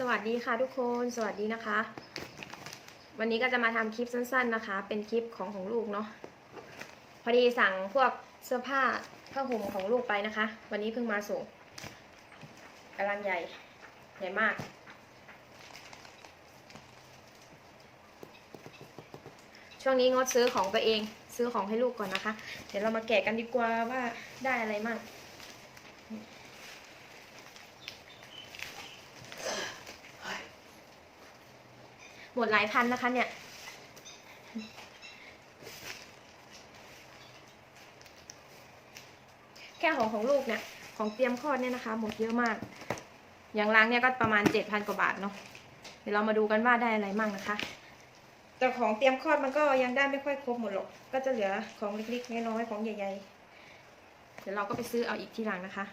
สวัสดีค่ะทุกคนสวัสดีนะคะ วันนี้ก็จะมาทำคลิปสั้น ๆนะคะ เป็นคลิปของของลูกเนาะพอดีสั่งพวกเสื้อผ้าผ้าห่มของลูกไปนะคะ วันนี้เพิ่งมาส่งกำลังใหญ่ใหญ่มาก ช่วงนี้งดซื้อของตัวเองซื้อของให้ลูกก่อนนะคะ เดี๋ยวเรามาแกะกันดีกว่าว่าได้อะไรมา หมดหลายพันนะคะเนี่ย แค่ของของลูกเนี่ย ของเตรียมคลอดเนี่ยนะคะ หมดเยอะมาก อย่างล้างเนี่ยก็ประมาณเจ็ดพันกว่าบาทเนาะ เดี๋ยวเรามาดูกันว่าได้อะไรมั่งนะคะ แต่ของเตรียมคลอดมันก็ยังได้ไม่ค่อยครบหมดหรอก ก็จะเหลือของเล็กๆน้อยๆของใหญ่ ๆ เดี๋ยวเราก็ไปซื้อเอาอีกทีหลังนะคะ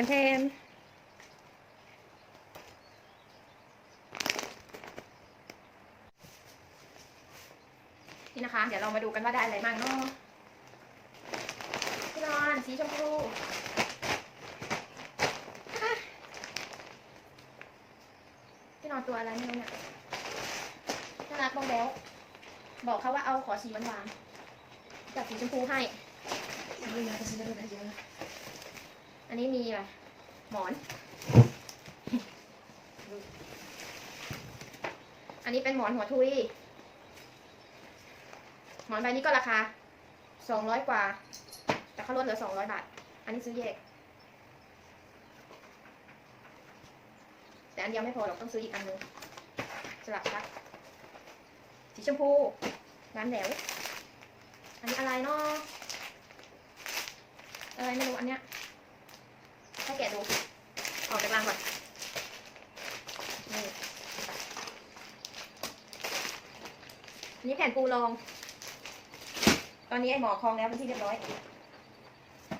แถมแถมนี่นะคะ เดี๋ยวเรามาดูกันว่าได้อะไรบ้างเนาะพี่นอนสีชมพูอะพี่นอนตัวอะไรไม่รู้เนี่ยน่ารักบ้องแบ๊วบอกเขาว่าเอาขอสีหวานๆจับสีชมพูให้ไม่ อันนี้มีอะไรหมอน อันนี้เป็นหมอนหัวทุยหมอนใบนี้ก็ราคาสองร้อยกว่า แต่เขาลดเหลือสองร้อยบาท อันนี้ซื้อแยก แต่อันเดียวไม่พอหรอกต้องซื้ออีกอันนึงสลับชักสีชมพูร้านแหลวอันนี้อะไรเนาะอะไรไม่รู้อันเนี้ย ให้แกะดู ออกจากรังก่อนนี่นี่แผ่นปูรอง ตอนนี้ไอหมอคลองแล้วเป็นที่เรียบร้อย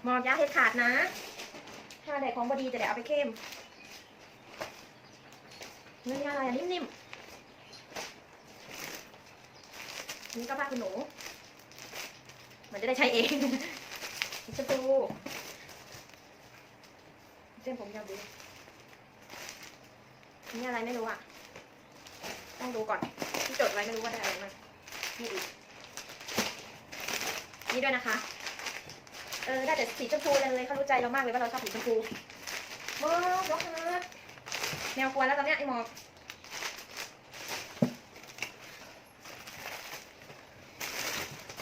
หมอกยาเห็ดขาดนะ ถ้าแดดของบดีจะเดี๋ยวเอาไปเข้มเนี่อะไรอะนิ่มๆนี่ก็ผ้าคุณหนู มันจะได้ใช้เองชมพู เส้นผมยาวดีนี่อะไรไม่รู้อะ ต้องดูก่อน ที่จดไว้ไม่รู้ว่าได้อะไรมานี่อีก นี่ด้วยนะคะ เออ ได้แต่สีชมพูเลยเขารู้ใจเรามากเลยว่าเราชอบสีชมพูมอกล็อกแมวกวนแล้วตอนเนี้ยไอ้หมอก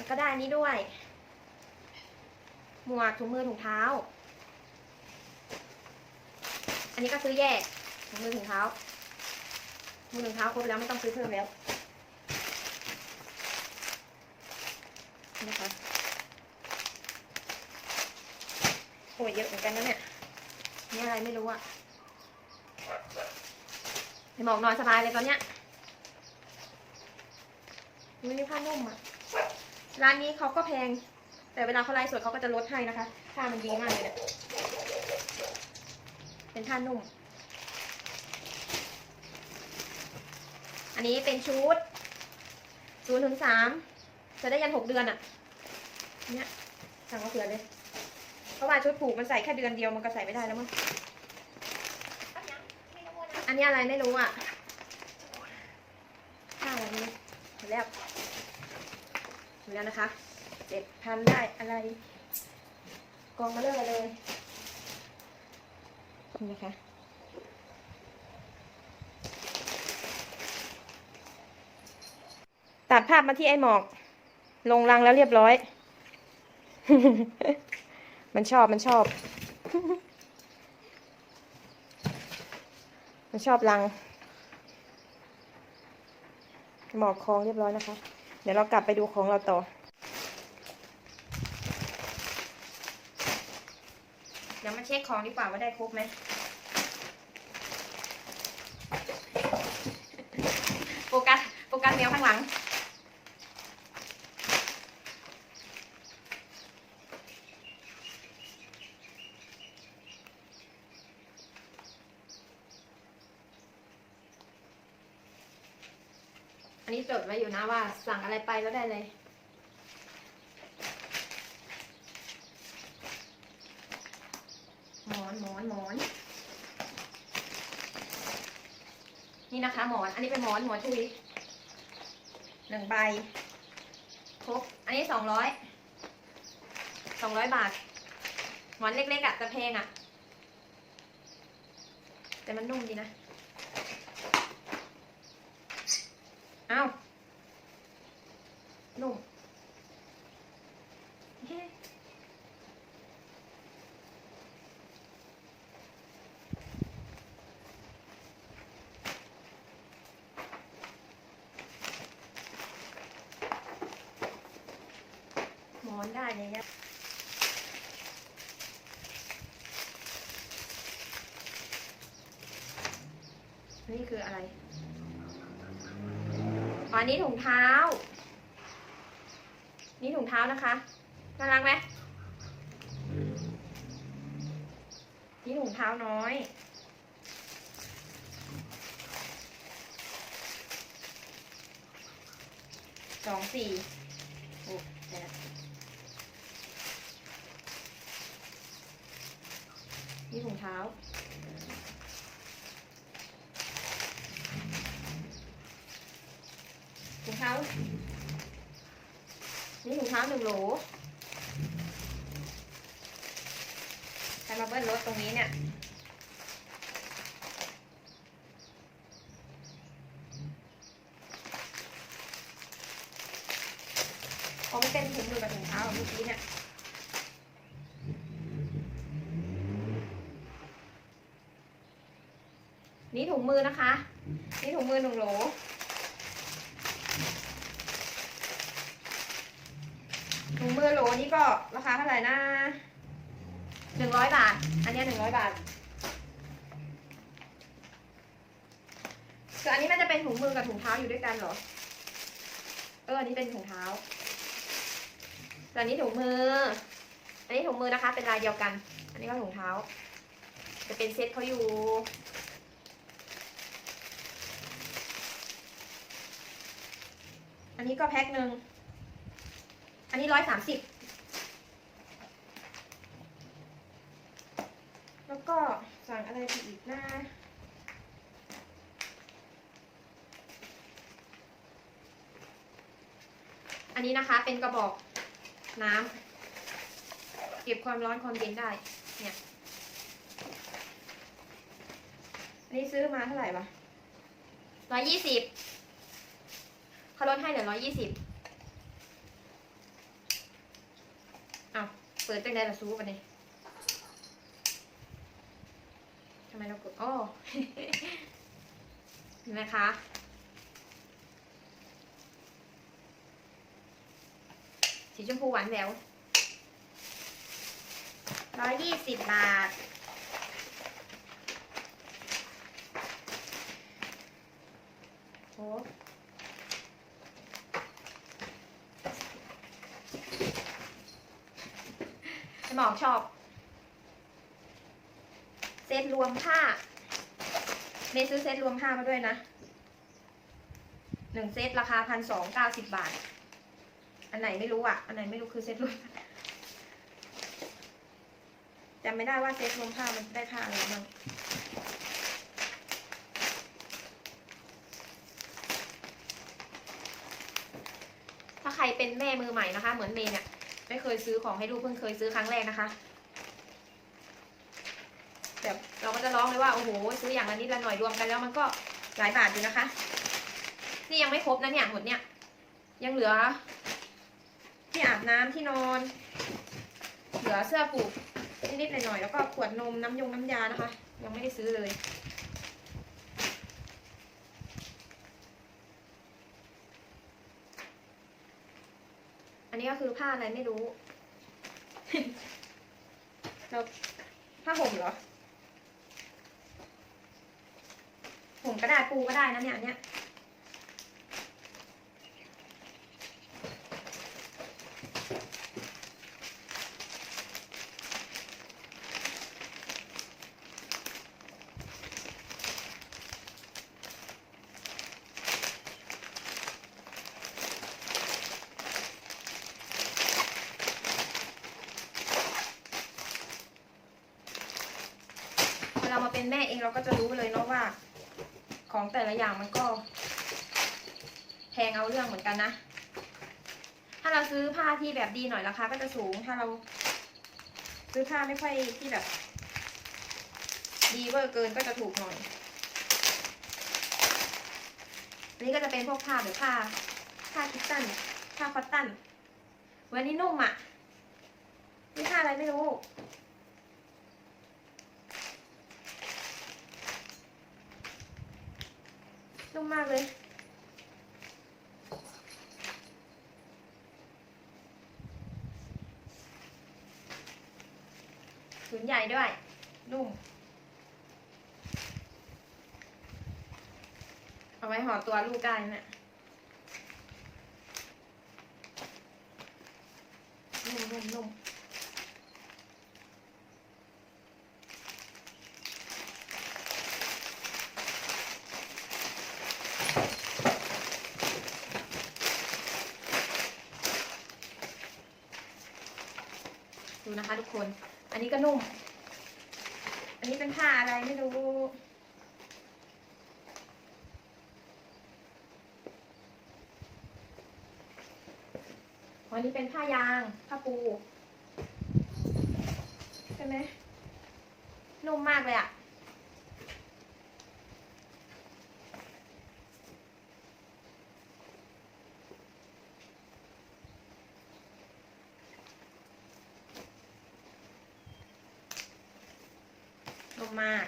ก็ได้นนี้ด้วย หมวกถุงมือถุงเท้า อันนี้ก็ซื้อแยกถุงมือถุงเท้ามือถุงเท้าครบแล้วไม่ต้องซื้อเพิ่มแล้วนะคะโอ้ยเยอะเหมือนกันนะเนี่ยนี่อะไรไม่รู้อะไอหมอกนอนสบายเลยตอนเนี้ยไม่มีผ้านุ่มอะร้านนี้เขาก็แพง แต่เวลาเขาไลฟ์สดเขาก็จะลดให้นะคะผ้ามันดีมากเลยเนี่ย เป็นผ้านุ่ม อันนี้เป็นชุดศูนย์ถึงสามจะได้ยันหกเดือนอะ่ะ เนี่ยสั่งมาเผื่อเลย เพราะว่าชุดผูกมันใส่แค่เดือนเดียวมันก็ใส่ไม่ได้แล้วมั้ง อันนี้อะไรไม่รู้อะผ้าอะไรไม่หมดแล้วหมดแล้วนะคะเจ็ดพันได้อะไร กองมาเลยเลย นะคะ ตัดภาพมาที่ไอ้หมอก ลงรังแล้วเรียบร้อย มันชอบมันชอบ มันชอบรังหมอกคลองเรียบร้อยนะคะ เดี๋ยวเรากลับไปดูของเราต่อ เช็คของดีกว่าว่าได้ครบไหมโฟกัสโฟกัสแมวข้างหลัง อันนี้จดไว้อยู่นะว่าสั่งอะไรไปแล้วได้เลย อนหมอนนี่นะคะหมอน อันนี้เป็นหมอนหมอนทุยหนึ่งใบครบอันนี้สองร้อยสองร้อยบาท หมอนเล็กๆอะแต่แพงอะ แต่มันนุ่มดีนะ เอ้า นุ่มเฮ้หมอนได้เลยเนี่ย นี่คืออะไรอ๋ออันนี้ถุงเท้า นี่ถุงเท้านะคะ น่ารักไหมนี่ถุงเท้าน้อย สองสี่โอ้แปดนี่ถุงเท้า ถุงเท้า นี่ถุงเท้าหนึ่งโหลใครมาเบิ้ลรถตรงนี้เนี่ย เพราะมันเป็น ถุงมือกับถุงเท้าเมื่อกี้เนี่ยนี่ถุงมือนะคะ นี่ถุงมือหนึ่งโหลถุงมือโหลนี่ก็ราคาเท่าไหร่นะหนึ่งร้อยบาท อันนี้หนึ่งร้อยบาทคืออันนี้มันจะเป็นถุงมือกับถุงเท้าอยู่ด้วยกันเหรอ เออ อันนี้เป็นถุงเท้า แต่อันนี้ถุงมือ อันนี้ถุงมือนะคะ เป็นลายเดียวกัน อันนี้ก็ถุงเท้า จะเป็นเซ็ตเขาอยู่ อันนี้ก็แพ็คหนึ่ง อันนี้ร้อยสามสิบ แล้วก็สั่งอะไรไปอีกนะอันนี้นะคะเป็นกระบอก น้ำเก็บความร้อนความเย็นได้ เนี่ยอันนี้ซื้อมาเท่าไหร่วะร้อยยี่สิบเขาลดให้เหลือร้อยยี่สิบเอาเปิดจังได้ละซูปะเนี่ยทำไมเรากดอ้อเห็นไหมคะ สีชมพูหวานแหววร้อยยี่สิบบาทโอ้สมองชอบ เซตรวมผ้าเมย์ซื้อเซตรวมผ้ามาด้วยนะหนึ่งเซตราคาพันสองเก้าสิบบาท อันไหนไม่รู้อะ อันไหนไม่รู้คือเซตรวมจำไม่ได้ว่าเซตรวมผ้ามันได้ผ้าอะไรบ้างถ้าใครเป็นแม่มือใหม่นะคะ เหมือนเมย์เนี่ยไม่เคยซื้อของให้ลูกเพิ่งเคยซื้อครั้งแรกนะคะแต่เราก็จะร้องเลยว่าโอ้โหซื้ออย่างละนิดละหน่อยรวมกันแล้วมันก็หลายบาทอยู่นะคะ นี่ยังไม่ครบนะเนี่ยหมดเนี่ยยังเหลือ ที่อาบน้ำที่นอน เหลือเสื้อผูกนิดๆหน่อยๆแล้วก็ขวดนมน้ำยงน้ำยานะคะ ยังไม่ได้ซื้อเลยอันนี้ก็คือผ้าอะไรไม่รู้เราผ้าห่มเหรอ ห่มก็ได้ปูก็ได้นะเนี่ยอันเนี้ย เรามาเป็นแม่เองเราก็จะรู้เลยเนาะว่า ของแต่ละอย่างมันก็แพงเอาเรื่องเหมือนกันนะ ถ้าเราซื้อผ้าที่แบบดีหน่อยราคาก็จะสูง ถ้าเรา ซื้อผ้าไม่ค่อยที่แบบ ดีเวอร์เกินก็จะถูกหน่อยอันนี้ก็จะเป็นพวกผ้าแบบผ้า ผ้าคิตตันผ้าคอตตันวันนี้นุ่มอะนี่ผ้าอะไรไม่รู้ นุ่มมากเลยผืนใหญ่ด้วย นุ่ม เอาไว้ห่อตัวลูกได้นะนุ่มนุ่มนุ่ม นะคะ ทุกคน อันนี้ก็นุ่ม อันนี้เป็นผ้าอะไรไม่รู้วันนี้เป็นผ้ายาง ผ้าปู ใช่ไหม นุ่มมากเลยอะ มมาก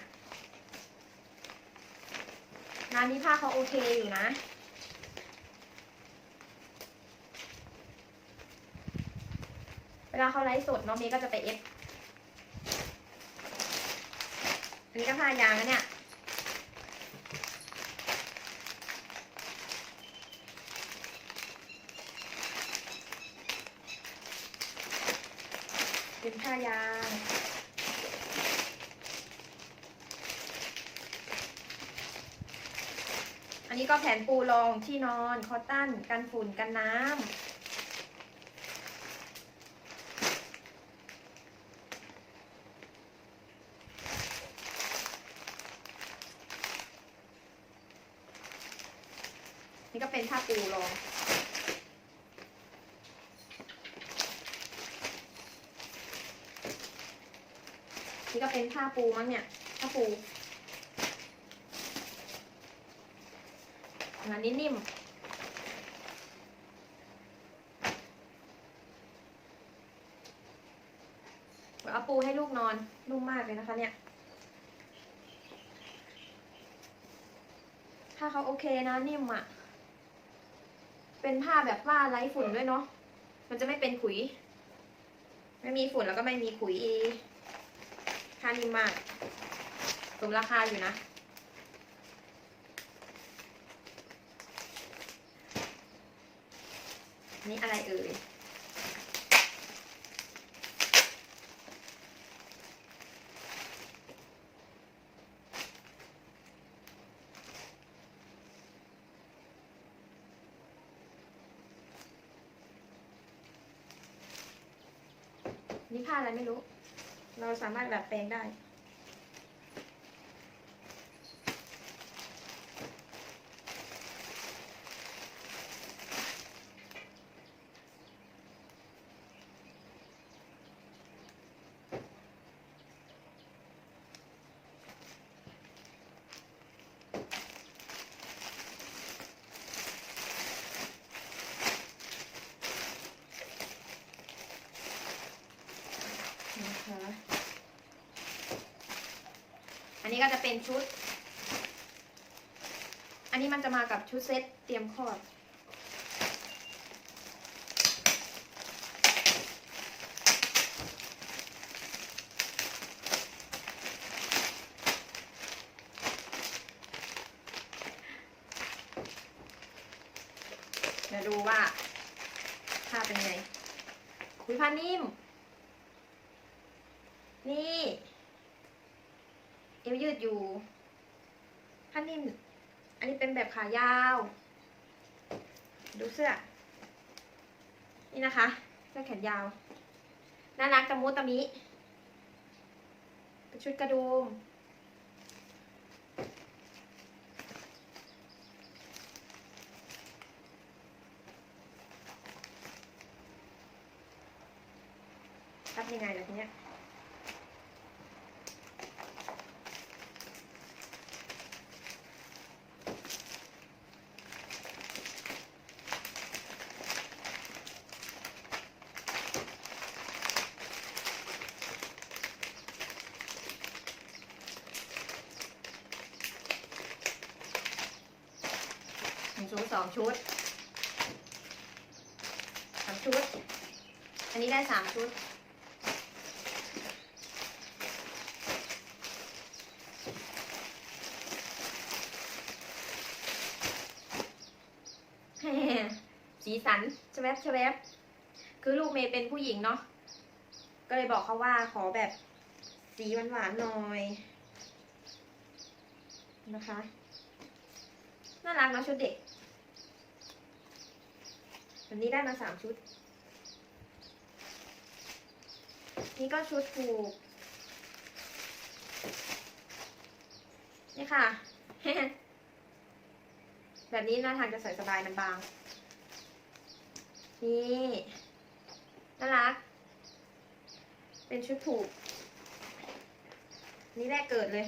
ร้านนี้ผ้าเขาโอเคอยู่นะ เวลาเขาไลฟ์สดน้องเมย์ก็จะไปเอฟอันนี้ก็ผ้ายางนะเนี่ยเป็นผ้ายาง อั นนี้ก็แผ่นปูรองที่นอน คอตตันกันฝุ่นกันน้ำนี่ก็เป็นผ้าปูรองนี่ก็เป็นผ้าปูมั้งเนี่ยผ้าปู งานนี้นิ่มเอาปูให้ลูกนอนนุ่มมากเลยนะคะเนี่ย ถ้าเขาโอเคนะนิ่มอะ เป็นผ้าแบบว่าไร้ฝุ่นด้วยเนาะ มันจะไม่เป็นขุย ไม่มีฝุ่นแล้วก็ไม่มีขุยอีผ้านิ่มมากสมราคาอยู่นะ นี่อะไรเอ่ยนี่ผ้าอะไรไม่รู้ เราสามารถแบบแปลงได้ ก็จะเป็นชุด อันนี้มันจะมากับชุดเซ็ตเตรียมคลอดยวดูว่าผ้าเป็นไง คุยผ้านิ่ม นี่เอวยืดอยู่ผ้านิ่ม อันนี้เป็นแบบขายาว ดู เสื้อ นี่นะคะ เสื้อแขนยาว น่ารักตะมุตะมิเป็นชุดกระดุมตัดยังไงล่ะทีเนี้ย ชุดสองชุดสามชุด อันนี้ได้สามชุด สีสันชแวบชแวบคือลูกเมย์เป็นผู้หญิงเนาะ ก็เลยบอกเขาว่าขอแบบสีหวานๆหน่อย นะคะ น่ารักเนะชุดเด็ก วันนี้ได้มาสามชุด นี่ก็ชุดผูก นี่ค่ะ แบบนี้น่าทางจะใส่สบายมันบาง นี่น่ารัก เป็นชุดผูก นี่แรกเกิดเลย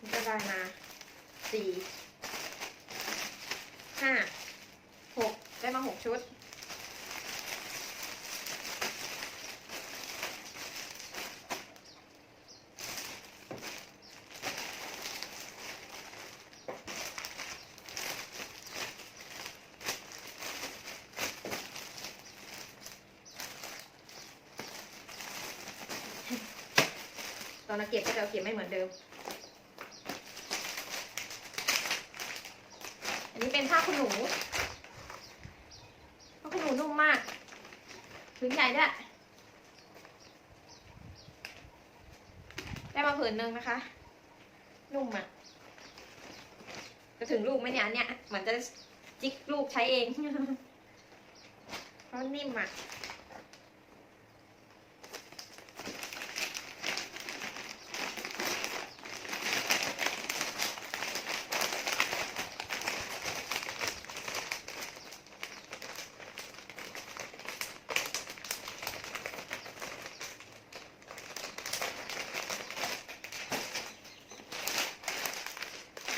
นี่ก็ได้มาสี่ห้าหกได้มาหกชุด ต อนเราเก็บก็จะเอาเก็บไม่เหมือนเดิม อันนี้เป็นผ้าขนหนูผ้าขนหนูนุ่มมากถึงใหญ่ด้วยได้มาผืนหนึ่งนะคะ นุ่มอะจะถึงลูกไหมเนี่ยอันเนี่ยเหมือนจะจิกลูกใช้เองเพราะนิ่มอะ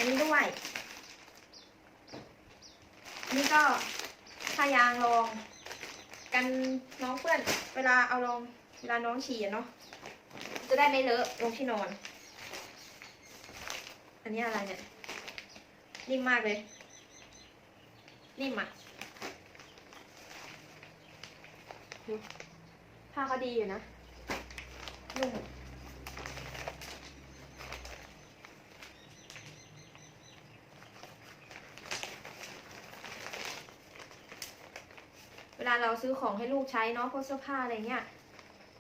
นนี้ด้วย นี่ก็ทายางรอง กันน้องเพื่อน เวลาเอารอง เวลาน้องฉี่เนาะจะได้ไม่เลอะลงที่นอน อันนี้อะไรเนี่ยนิ่มมากเลย นิ่มอะดูผ้าเขาดีอยู่นะนุ่มเวลาเราซื้อของให้ลูกใช้เนาะพวกเสื้อผ้าอะไรเงี้ย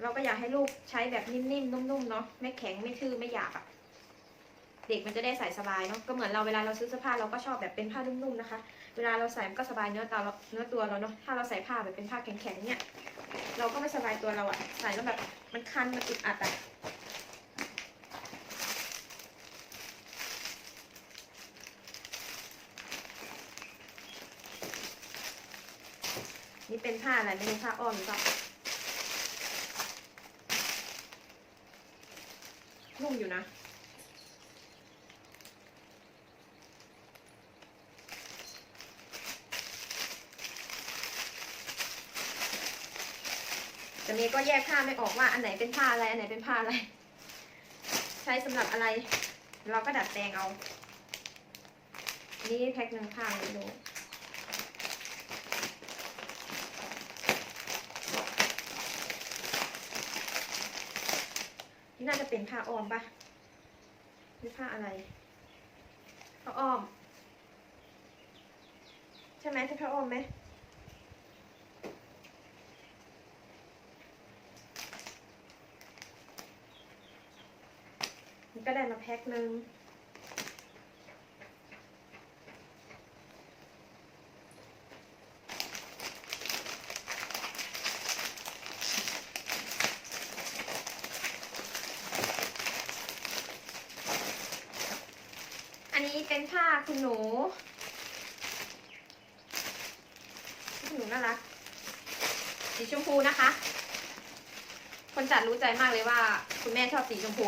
เราก็อยากให้ลูกใช้แบบนิ่มๆนุ่มๆเนาะไม่แข็งไม่ทื่อไม่หยาบอะเด็กมันจะได้ใส่สบายเนาะก็เหมือนเราเวลาเราซื้อเสื้อผ้าเราก็ชอบแบบเป็นผ้านุ่มๆนะคะ เวลาเราใส่มันก็สบายเนื้อตัวเราเนื้อตัวเราเนาะถ้าเราใส่ผ้าแบบเป็นผ้าแข็งๆเนี่ยเราก็ไม่สบายตัวเราอะใส่แล้วแบบมันคันมันอึดอัดอะนี่เป็นผ้าอะไรไม่รู้ผ้าอ้อมหรือเปล่า นุ่ม อยู่นะ แต่เมย์ก็แยกผ้าไม่ออกว่าอันไหนเป็นผ้าอะไร อันไหนเป็นผ้าอะไร ใช้สำหรับอะไร เราก็ดัดแปลงเอา นี่แพ็คหนึ่งผ้าไม่รู้ นี่น่าจะเป็นผ้าอ้อมปะหรือผ้าอะไรผ้าอ้อม ใช่ไหมใช่ผ้าอ้อมไหมมีก็ได้มาแพ็คหนึ่ง คุณหนูคุณหนูน่ารัก สีชมพูนะคะ คนจัดรู้ใจมากเลยว่า คุณแม่ชอบสีชมพู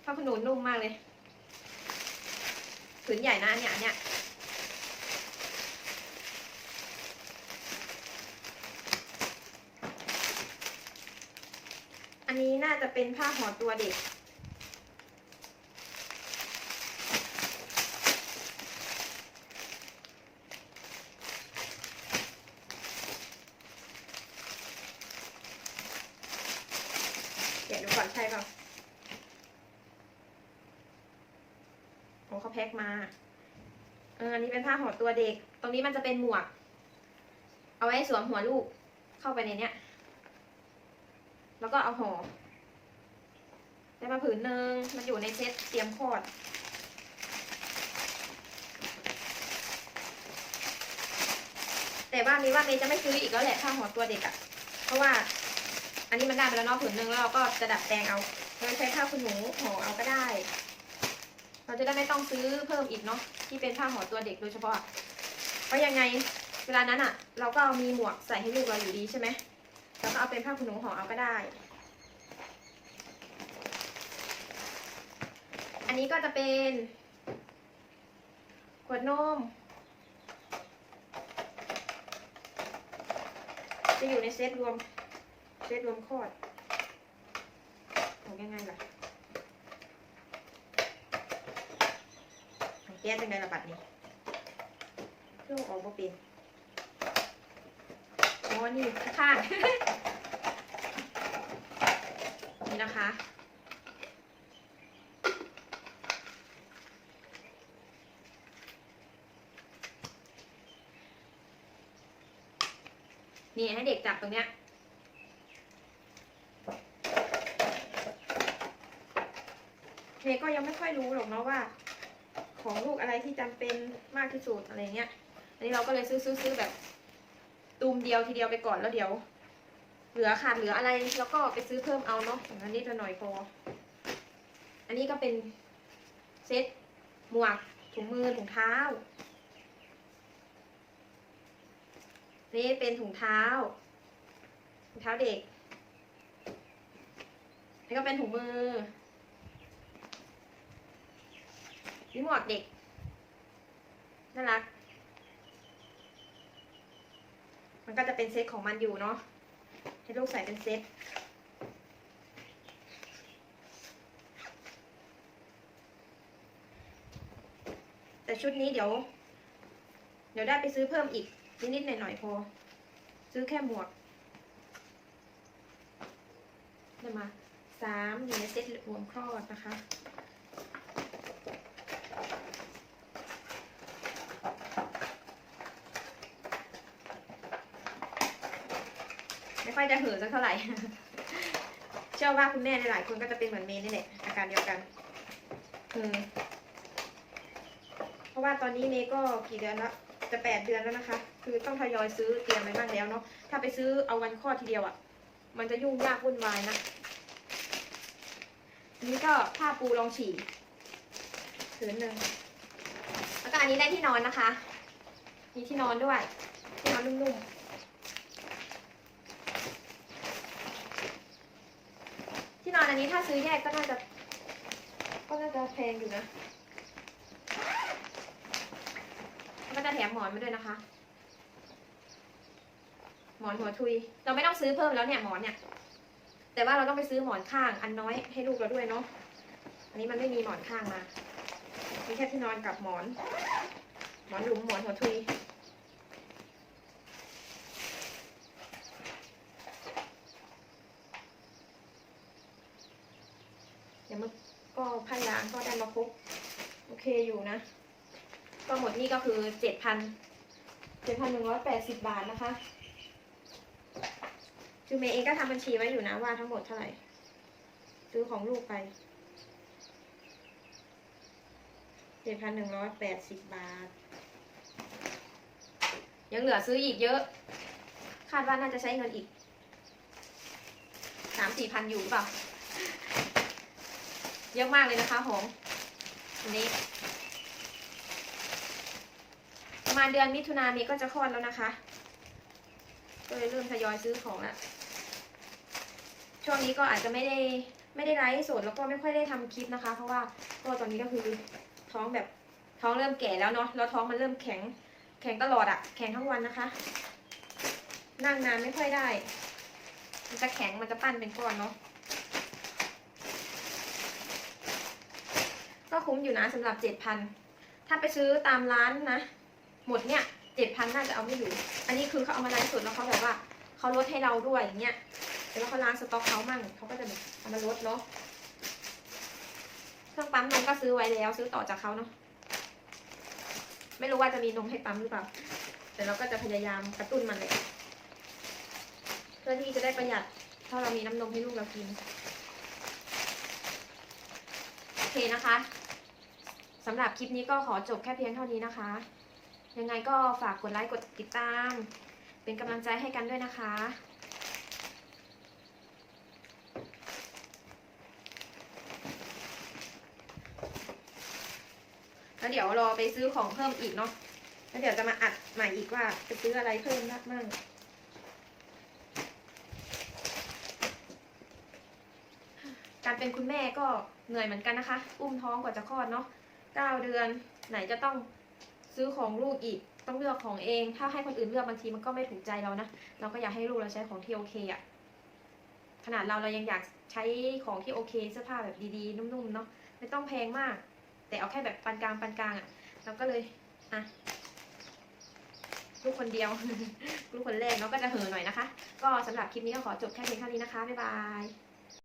เพราะคุณหนูนุ่มมากเลยผืนใหญ่นะอันเนี้ยอันเนี้ยอันนี้น่าจะเป็นผ้าห่อตัวเด็ก เดี๋ยวดูก่อนใช่เปล่าโอ้เขาแพ็คมา เออ อันนี้เป็น ผ้าห่อตัวเด็ก ตรงนี้มันจะเป็นหมวก เอาไว้สวมหัวลูกเข้าไปในเนี้ย แล้วก็เอาห่อได้มาผืนหนึ่งมันอยู่ในเซ็ตเตรียมคลอดแต่ว่ามีว่าเมย์จะไม่ซื้ออีกแล้วแหละผ้าห่อตัวเด็กอะเพราะว่าอันนี้มันได้ไปแล้วนอกผืนหนึ่งแล้วเราก็จะดัดแปลงเอาเราใช้ผ้าคุณหนูห่อเอาก็ได้ เราจะได้ไม่ต้องซื้อเพิ่มอีกเนาะ ที่เป็นผ้าห่อตัวเด็กโดยเฉพาะเพราะยังไงเวลานั้นอะเราก็เอามีหมวกใส่ให้ลูกเราอยู่ดีใช่ไหมแล้วก็เอาเป็นผ้าคุณหนูห่อเอาก็ได้ อันนี้ก็จะเป็นขวดนมจะอยู่ในเซตรวมเซตรวมคลอดของยังไงล่ะของ แก้เป็นไงระบัดนี้เครื่อออกมาเป็นอ๋อนี่ข้างนี่นะคะนี่ให้เด็กจับตรงเนี้ยเมย์ก็ยังไม่ค่อยรู้หรอกเนาะว่า ของลูกอะไรที่จำเป็นมากที่สุดอะไรเงี้ย อันนี้เราก็เลยซื้อซื้อซื้อแบบตูมเดียวทีเดียวไปก่อนแล้วเดี๋ยว เหลือขาดเหลืออะไรแล้วก็ไปซื้อเพิ่มเอาเนาะอย่างนั้นนิดละหน่อยพอ อันนี้ก็เป็นเซ็ตหมวกถุงมือถุงเท้า นี่เป็นถุงเท้า ถุงเท้าเด็ก นี่ก็เป็นถุงมือ นี่หมวกเด็ก น่ารัก มันก็จะเป็นเซตของมันอยู่เนาะ ให้ลูกใส่เป็นเซตแต่ชุดนี้เดี๋ยว เดี๋ยวได้ไปซื้อเพิ่มอีก นิดๆหน่อยๆพอ ซื้อแค่หมวกได้มาสามอยู่ในเซตรวมคลอดนะคะ ไม่ค่อยจะเห่อสักเท่าไหร่ เชื่อว่าคุณแม่หลายๆคนก็จะเป็นเหมือนเมย์นี่แหละอาการเดียวกันเห่อเพราะว่าตอนนี้เมย์ก็กี่เดือนแล้วจะแปดเดือนแล้วนะคะ คือต้องทยอยซื้อเตรียมไว้บ้างแล้วเนาะถ้าไปซื้อเอาวันคลอดทีเดียวอะ่ะ มันจะยุ่งยากวุ่นวายนะอันนี้ก็ผ้าปูรองฉี่ผืนหนึ่งแล้วก็อันนี้ได้ที่นอนนะคะ มีที่นอนด้วยที่นอนนุ่มๆ ที่น อันนี้ถ้าซื้อแยกก็น่าจะ ก็น่าจะแพงอยู่นะก็จะแถมหมอนมาด้วยนะคะ หมอนหัวทุย เราไม่ต้องซื้อเพิ่มแล้วเนี่ยหมอนเนี่ย แต่ว่าเราต้องไปซื้อหมอนข้างอันน้อยให้ลูกเราด้วยเนาะ อันนี้มันไม่มีหมอนข้างมา มีแค่ที่นอนกับหมอน หมอนหลุมหมอนหัวทุย เดี๋ยวมัน ก็พันยางก็ได้มาครบโอเคอยู่นะ ก็หมดนี่ก็คือเจ็ดพันเจ็ดพันหนึ่งร้อยแปดสิบบาทนะคะ คือเมย์เองก็ทำบัญชีไว้อยู่นะว่าทั้งหมดเท่าไหร่ ซื้อของลูกไปเจ็ดพันหนึ่งร้อยแปดสิบบาท ยังเหลือซื้ออีกเยอะ คาดว่าน่าจะใช้เงินอีกสามสี่พันอยู่หรือเปล่า เยอะมากเลยนะคะของอันนี้ ประมาณเดือนมิถุนาเมย์ก็จะคลอดแล้วนะคะ ก็เลยเริ่มทยอยซื้อของละช่วงนี้ก็อาจจะไม่ได้ไม่ได้ไลฟ์สดแล้วก็ไม่ค่อยได้ทำคลิปนะคะ เพราะว่าก็ตอนนี้ก็คือท้องแบบท้องเริ่มแก่แล้วเนาะแล้วท้องมันเริ่มแข็งแข็งตลอดอะแข็งทั้งวันนะคะ นั่งนานไม่ค่อยได้ มันจะแข็งมันจะปั้นเป็นก้อนเนาะ ก็คุ้มอยู่นะสำหรับเจ็ดพันถ้าไปซื้อตามร้านนะ หมดเนี่ยเจ็ดพันน่าจะเอาไม่อยู่ อันนี้คือเขาเอามาไลฟ์สดแล้วเขาแบบว่าเขาลดให้เราด้วยอย่างเงี้ยแต่ว่าเขาล้างสต็อกเขามั่งเขาก็จะแบบเอามาลดเนาะเครื่องปั๊มนมก็ซื้อไว้แล้ว ซื้อต่อจากเขาเนาะไม่รู้ว่าจะมีนมให้ปั๊มหรือเปล่า แต่เราก็จะพยายามกระตุ้นมันเลยเพื่อที่จะได้ประหยัดถ้าเรามีน้ำนมให้ลูกเรากิน โอเคนะคะ สำหรับคลิปนี้ก็ขอจบแค่เพียงเท่านี้นะคะ ยังไงก็ฝากกดไลค์กดติดตาม เป็นกำลังใจให้กันด้วยนะคะ แล้วเดี๋ยวรอไปซื้อของเพิ่มอีกเนาะแล้วเดี๋ยวจะมาอัดใหม่อีกว่าจะซื้ออะไรเพิ่มบ้างการเป็นคุณแม่ก็เหนื่อยเหมือนกันนะคะ อุ้มท้องกว่าจะคลอดเนาะ เก้าเดือน ไหนจะต้องซื้อของลูกอีกต้องเลือกของเอง ถ้าให้คนอื่นเลือกบางทีมันก็ไม่ถูกใจเรานะ เราก็อยากให้ลูกเราใช้ของที่โอเคอะขนาดเราเรายังอยากใช้ของที่โอเคเสื้อผ้าแบบดีๆ นุ่มๆเนาะ ไม่ต้องแพงมาก แต่เอาแค่แบบปานกลางปานกลางอะเราก็เลย อะ ลูกคนเดียว ลูกคนแรกเนาะก็จะเห่อหน่อยนะคะ ก็สำหรับคลิปนี้ก็ขอจบแค่เพียงเท่านี้นะคะ บ๊ายบาย